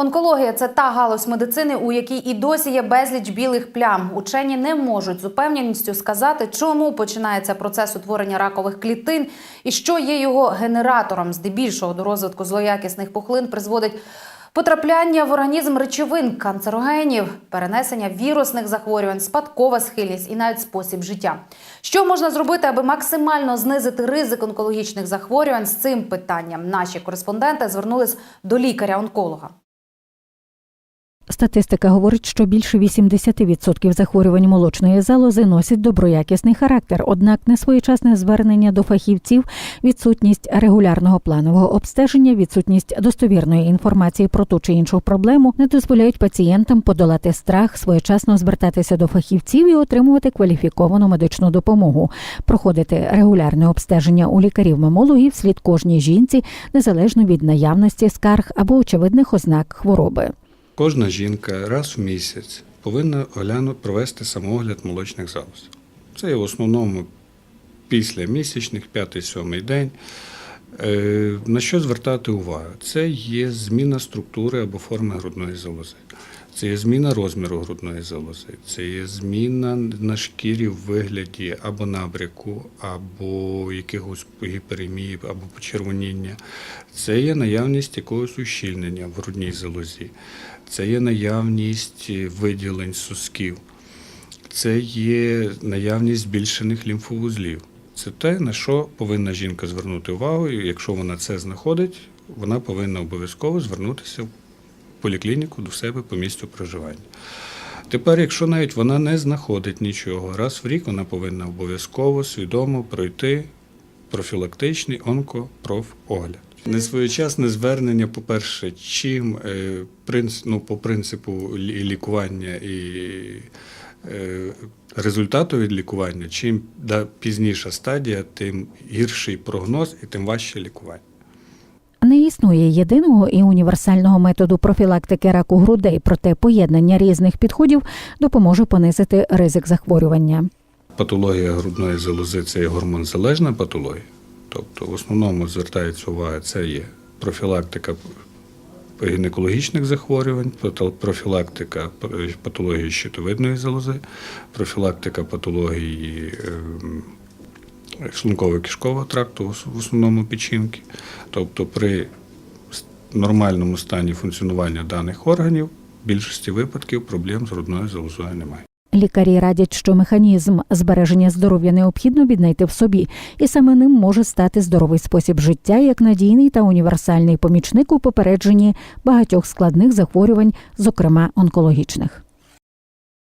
Онкологія це та галузь медицини, у якій і досі є безліч білих плям. Учені не можуть з упевненістю сказати, чому починається процес утворення ракових клітин і що є його генератором. Здебільшого до розвитку злоякісних пухлин призводить потрапляння в організм речовин, канцерогенів, перенесення вірусних захворювань, спадкова схильність і навіть спосіб життя. Що можна зробити, аби максимально знизити ризик онкологічних захворювань? З цим питанням наші кореспонденти звернулись до лікаря-онколога. Статистика говорить, що більше 80% захворювань молочної залози носять доброякісний характер. Однак несвоєчасне звернення до фахівців, відсутність регулярного планового обстеження, відсутність достовірної інформації про ту чи іншу проблему не дозволяють пацієнтам подолати страх, своєчасно звертатися до фахівців і отримувати кваліфіковану медичну допомогу, проходити регулярне обстеження у лікарів-мамологів слід кожній жінці, незалежно від наявності скарг або очевидних ознак хвороби. Кожна жінка раз в місяць повинна огляну провести самоогляд молочних залоз. Це в основному після місячних, п'ятий-сьомий день. Е, На що звертати увагу? Це є зміна структури або форми грудної залози. Це є зміна розміру грудної залози, це є зміна на шкірі в вигляді або набряку, або якихось гіперемії, або почервоніння. Це є наявність якогось ущільнення в грудній залозі, це є наявність виділень сосків, це є наявність збільшених лімфовузлів. Це те, на що повинна жінка звернути увагу, і якщо вона це знаходить, вона повинна обов'язково звернутися в поліклініку до себе по місцю проживання. Тепер, якщо навіть вона не знаходить нічого, раз в рік вона повинна обов'язково свідомо пройти профілактичний онкопрофогляд. Несвоєчасне звернення, по-перше, чим е, ну, по принципу лікування і результату від лікування, чим пізніша стадія, тим гірший прогноз і тим важче лікування. Не існує єдиного і універсального методу профілактики раку грудей, проте поєднання різних підходів допоможе понизити ризик захворювання. Патологія грудної залози це є гормонзалежна патологія. Тобто, в основному звертається увага, це є профілактика гінекологічних захворювань, профілактика патології щитовидної залози, профілактика патології ем, шлунково-кишкового тракту, в основному печінки. Тобто, при нормальному стані функціонування даних органів в більшості випадків проблем з грудною залозою немає. Лікарі радять, що механізм збереження здоров'я необхідно віднайти в собі, і саме ним може стати здоровий спосіб життя як надійний та універсальний помічник у попередженні багатьох складних захворювань, зокрема онкологічних.